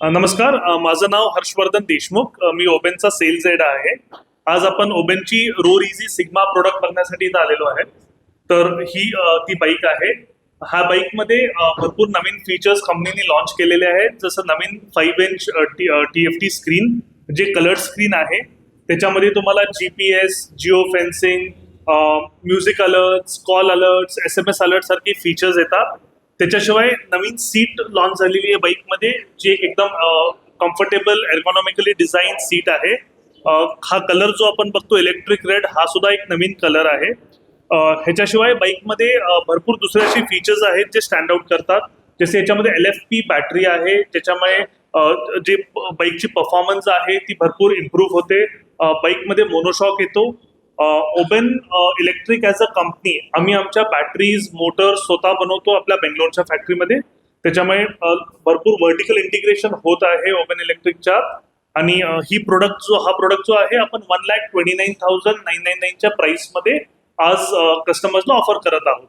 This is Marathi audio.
नमस्कार. माझं नाव हर्षवर्धन देशमुख. मी ओबेनचा सेल्स एड आहे. आज आपण ओबेनची रोर इझी सिग्मा प्रोडक्ट बघण्यासाठी इथं आलेलो आहे. तर ही ती बाईक आहे. ह्या बाईकमध्ये भरपूर नवीन फीचर्स कंपनीने लॉन्च केलेले आहेत. जसं नवीन five inch T F T screen जे कलर स्क्रीन आहे. त्याच्यामध्ये तुम्हाला G P S geo fencing music alerts call alerts S M S alert सारखे फीचर्स येतात. त्याच्याशिवाय नवीन सीट लॉन्च झालेली आहे बाईकमध्ये जे एकदम कम्फर्टेबल एर्गॉनॉमिकली डिझाईन सीट आहे. हा कलर जो आपण बघतो इलेक्ट्रिक रेड हा सुद्धा एक नवीन कलर आहे. ह्याच्याशिवाय बाईकमध्ये भरपूर दुसरे असे फीचर्स आहेत जे स्टँड आउट करतात. जसे याच्यामध्ये एल एफ पी बॅटरी आहे त्याच्यामुळे जे बाईकची परफॉर्मन्स आहे ती भरपूर इम्प्रूव्ह होते. बाईकमध्ये मोनोशॉक येतो. Oben electric as a company आम्ही आमच्या बॅटरीज मोटर स्वतः बनवतो आपल्या बेंगलोरच्या फॅक्टरीमध्ये त्याच्यामुळे भरपूर व्हर्टिकल इंटिग्रेशन होत आहे ओबेन इलेक्ट्रिकच्या आणि ही प्रोडक्ट जो हा प्रोडक्ट जो आहे आपण one lakh twenty nine thousand nine nine नाईनच्या प्राईसमध्ये आज कस्टमर्सला ऑफर करत आहोत.